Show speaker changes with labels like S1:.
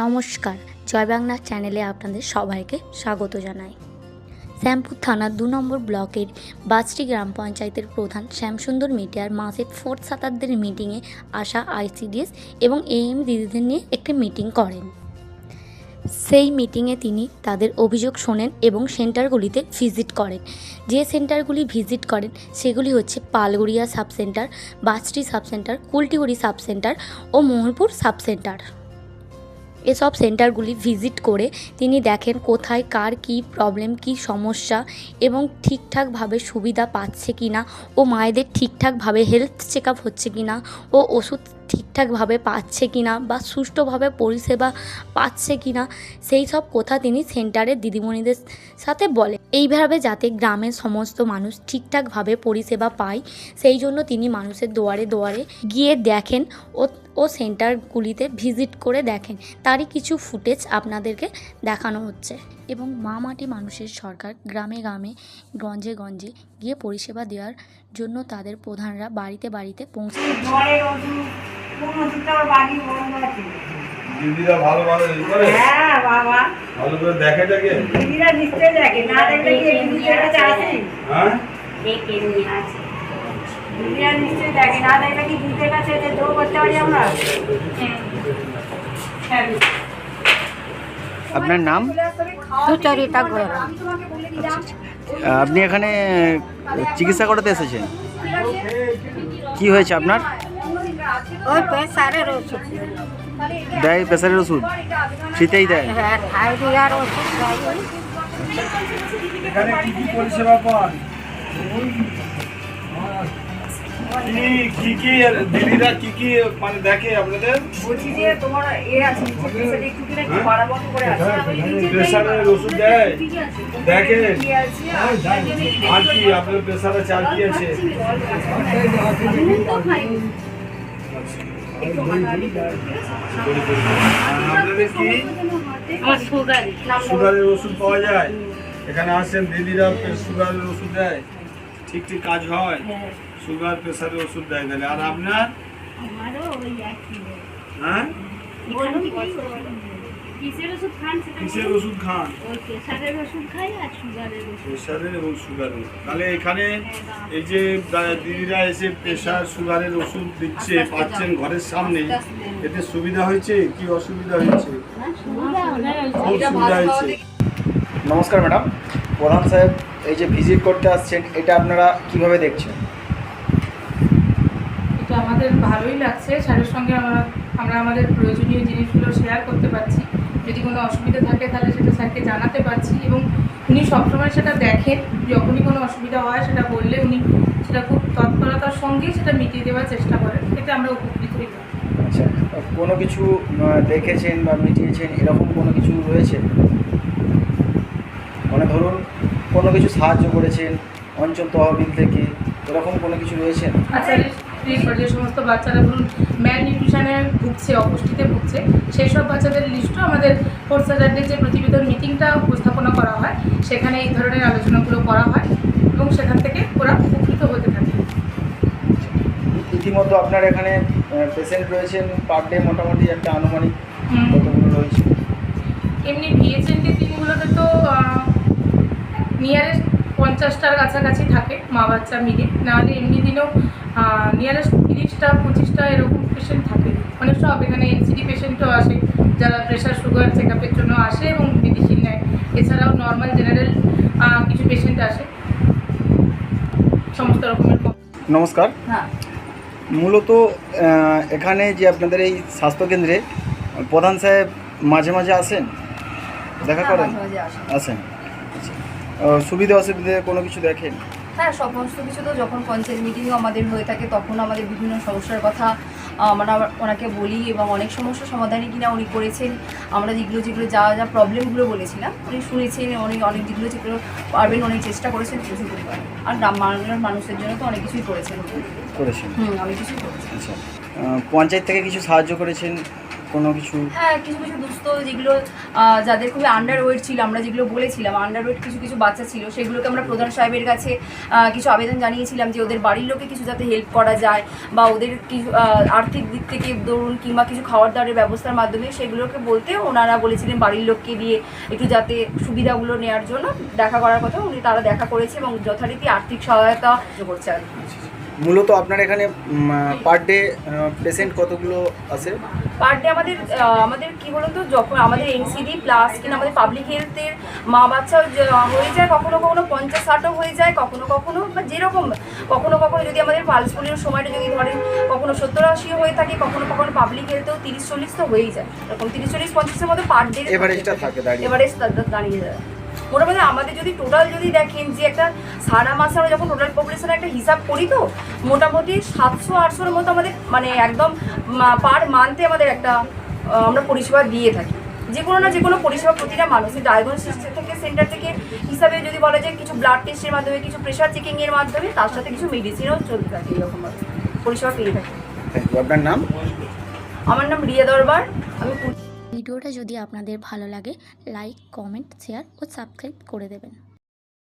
S1: নমস্কার, জয় বাংলা চ্যানেলে আপনাদের সবাইকে স্বাগত জানাই। শ্যামপুর থানা দু নম্বর ব্লকের বাসটি গ্রাম পঞ্চায়েতের প্রধান শ্যামসুন্দর মিটিয়ার মাসে ফোর্থ শতাব্দীর মিটিংয়ে আসা আইসিডিএস এবং এএম দিদিদের নিয়ে একটি মিটিং করেন। সেই মিটিংয়ে তিনি তাদের অভিযোগ শোনেন এবং সেন্টারগুলিতে ভিজিট করেন। যে সেন্টারগুলি ভিজিট করেন, সেগুলি হচ্ছে Palgaria sub centre বাজটি sub centre Kultiguri sub centre ও মোহনপুর সাব সেন্টার এসব সেন্টারগুলি ভিজিট করে তিনি দেখেন কোথায় কার কী প্রবলেম, কী সমস্যা এবং ঠিকঠাকভাবে সুবিধা পাচ্ছে কি না ও মায়েদের ঠিকঠাকভাবে হেলথ চেক আপ হচ্ছে কি না ও ওষুধ ঠিকঠাকভাবে পাচ্ছে কি না বা সুষ্ঠুভাবে পরিষেবা পাচ্ছে কি না, সেই সব কথা তিনি সেন্টারের দিদিমণিদের সাথে বলে। এইভাবে যাতে গ্রামের সমস্ত মানুষ ঠিকঠাকভাবে পরিষেবা পায়, সেই জন্য তিনি মানুষের দুয়ারে দুয়ারে গিয়ে দেখেন ও ও সেন্টারগুলিতে ভিজিট করে দেখেন। তারই কিছু ফুটেজ আপনাদেরকে দেখানো হচ্ছে। এবং মা মাটি মানুষের সরকার গ্রামে গ্রামে, গঞ্জে গঞ্জে গিয়ে পরিষেবা দেওয়ার জন্য তাদের প্রধানরা বাড়িতে বাড়িতে পৌঁছে
S2: কোন ওষুধটা ওর বাড়ি বন্ধ আছে
S3: দিদিরা ভালো ভালো করে?
S2: হ্যাঁ বাবা
S3: ভালো করে দেখে দেখে?
S2: দিদিরা নিশ্চয় দেখে না দেখলে কি এই দিদির কাছে আসে
S3: হ্যাঁ?
S2: দিদিরা নিশ্চয় দেখে না দেখলে কি দিদির কাছে যে দৌড় করতে পারি আমরা হ্যাঁ
S4: আপনার নাম?
S5: সুচরিতা ঘোড়া
S4: আপনি এখানে চিকিৎসা করাতে এসেছেন? কি হয়েছে আপনার?
S5: ওই প্রেসারের ওষুধ
S4: দেয় প্রেসারের ওষুধ ফ্রিতেই দেয়
S5: হ্যাঁ থাইরিয়ার ওষুধ দেয়
S3: এখানে কি কি পরিষেবা পান কি কি কি দিদিরা কি কি মানে দেখে আপনাদের
S2: বলছি যে তোমার এ আছে প্রেসারে একটু কিনা একটু বাড়া করে আছে
S3: প্রেসারের ওষুধ দেয় দেখে আর কি আপনার প্রেসার আর কি আছে সুগারের ওষুধ পাওয়া যায়। এখানে আসেন দিদিরা সুগারের ওষুধ দেয়। ঠিক ঠিক কাজ হয়। সুগার প্রেশারের ওষুধ দেয় তাহলে। আর আপনার? হ্যাঁ?
S2: কিসের ওষুধ খান সেটা
S3: কিসের ওষুধ খান?
S2: ওই প্রেসারের ওষুধ খাই আর সুগারের ওষুধ
S3: প্রেসারের এবং সুগারের। তাহলে এখানে এই যে দিদিরা এসে প্রেসার সুগারের ওষুধ দিচ্ছে পাচ্ছেন ঘরের সামনে এতে সুবিধা হয়েছে? কি অসুবিধা হয়েছে? খুব সুবিধা হয়েছে।
S4: নমস্কার ম্যাডাম। প্রধান সাহেব এই যে ভিজিট করতে আসছেন এটা আপনারা কীভাবে দেখছেন?
S6: এটা আমাদের ভালোই লাগছে। স্যারের সঙ্গে আমরা আমরা আমাদের প্রয়োজনীয় জিনিসগুলো শেয়ার করতে পারছি। যদি কোনো অসুবিধা থাকে তাহলে সেটা স্যারকে জানাতে পারছি এবং উনি সবসময় সেটা দেখেন যখনই কোনো অসুবিধা হয় সেটা বললে উনি সেটা খুব তৎপরতার সঙ্গেই সেটা মিটিয়ে দেওয়ার চেষ্টা করেন এতে আমরা উপকৃত হই।
S4: আচ্ছা কোনো কিছু দেখেছেন বা মিটিয়েছেন এরকম কোনো কিছু রয়েছে? মানে ধরুন কোনো কিছু সাহায্য করেছেন অঞ্চল তহবিল থেকে এরকম কোনো কিছু রয়েছেন
S6: আচ্ছা লিস্ট যে সমস্ত বাচ্চারা ধরুন ম্যাল নিউট্রিশনে ভুগছে অপুষ্টিতে ভুগছে সেই সব বাচ্চাদের লিস্টও আমাদের ফোর্থ স্যাটারডে যে প্রতিবেদন মিটিংটা উপস্থাপনা করা হয় সেখানে এই ধরনের আলোচনাগুলো করা হয় এবং সেখান থেকে ওরা উপকৃত হতে থাকে।
S4: ইতিমধ্যে আপনার এখানে পেশেন্ট রয়েছেন পার ডে মোটামুটি একটা আনুমানিক। কতগুলো রয়েছে?
S6: এমনি ভিএচএনটি টিমগুলোতে তো নিয়ারেস্ট পঞ্চাশটার কাছাকাছি থাকে মা বাচ্চা মিলে। নাহলে এমনি দিনেও নিয়ারেস্ট তিরিশটা পঁচিশটা এরকম পেশেন্ট থাকে। অনেক সব এখানে এনসিডি পেশেন্টও আসে যারা প্রেশার সুগার চেক আপের জন্য আসে এবং মেডিসিন নেয়। এছাড়াও নর্মাল জেনারেল কিছু পেশেন্ট আসে। সমস্ত রকমের
S4: নমস্কার।
S2: হ্যাঁ।
S4: মূলত এখানে যে আপনাদের এই স্বাস্থ্যকেন্দ্রে প্রধান সাহেব মাঝে মাঝে আসেন? দেখা করেন? আসেন। আচ্ছা। সুবিধা অসুবিধে কোনো কিছু দেখেন?
S7: হ্যাঁ সমস্ত কিছু তো যখন পঞ্চায়েত মিটিংও আমাদের হয়ে থাকে তখন আমাদের বিভিন্ন সমস্যার কথা আমরা ওনাকে বলি এবং অনেক সমস্যার সমাধানই কিনা উনি করেছেন। আমরা যেগুলো যেগুলো যা যা প্রবলেমগুলো বলেছিলাম উনি শুনেছেন অনেক অনেক যেগুলো যেগুলো পারবেন অনেক চেষ্টা করেছেন কিছু পরিমাণে আর গ্রাম বাংলার মানুষের জন্য তো অনেক কিছুই করেছেন। উনি।
S4: করেছেন।
S7: হুম অনেক কিছুই করেছেন।
S4: আচ্ছা। পঞ্চায়েত থেকে কিছু সাহায্য করেছেন? কোনো কিছু
S7: হ্যাঁ কিছু কিছু দুস্থ যেগুলো যাদের খুবই আন্ডার ওয়েট ছিল আমরা যেগুলো বলেছিলাম আন্ডার ওয়েট কিছু কিছু বাচ্চা ছিল সেগুলোকে আমরা প্রধান সাহেবের কাছে কিছু আবেদন জানিয়েছিলাম যে ওদের বাড়ির লোকে কিছু যাতে হেল্প করা যায় বা ওদের কিছু আর্থিক দিক থেকে ধরুন কিংবা কিছু খাওয়ার দাওয়ারের ব্যবস্থার মাধ্যমে সেগুলোকে বলতে ওনারা বলেছিলেন বাড়ির লোককে দিয়ে একটু যাতে সুবিধাগুলো নেওয়ার জন্য দেখা করার কথা উনি তারা দেখা করেছে এবং যথারীতি আর্থিক সহায়তা করছে আর কি।
S4: মূলত আপনার এখানে পার ডে পেশেন্ট কতগুলো আছে?
S7: পার ডে আমাদের আমাদের কি বলুন তো যখন আমাদের এনসিডি প্লাস কিনা আমাদের পাবলিক হেলথের মা বাচ্চাও যে- হয়ে যায় কখনো কখনো পঞ্চাশ ষাটও হয়ে যায় কখনো কখনো বা যেরকম কখনো কখনো যদি আমাদের পালস পোলিওর সময়টা যদি ধরেন কখনো সত্তর আশিও হয়ে থাকে কখনো কখনো পাবলিক হেলথেও তিরিশ চল্লিশ তো হয়েই যায়। এরকম তিরিশ চল্লিশ পঞ্চাশের মতো পার ডে
S4: এভারেজটা থাকে
S7: এভারেজ দাঁড়িয়ে যায়। মোটামুটি আমাদের যদি টোটাল যদি দেখেন যে একটা সারা মাসে আমরা যখন টোটাল পপুলেশনের একটা হিসাব করি তো মোটামুটি সাতশো আটশোর মতো আমাদের মানে একদম পার মান্থে আমাদের একটা আমরা পরিষেবা দিয়ে থাকি। যে কোনো না যে কোনো পরিষেবা প্রতিটা মানুষের ডায়াগনোসিস থেকে সেন্টার থেকে হিসাবে যদি বলা যায় কিছু ব্লাড টেস্টের মাধ্যমে কিছু প্রেশার চেকিংয়ের মাধ্যমে তার সাথে কিছু মেডিসিনও চলতে থাকে এরকমভাবে পরিষেবা পেয়ে থাকি।
S4: আপনার নাম?
S7: আমার নাম রিয়া দরবার আমি
S1: ভিডিওটা যদি আপনাদের ভালো লাগে লাইক কমেন্ট শেয়ার ও সাবস্ক্রাইব করে দেবেন।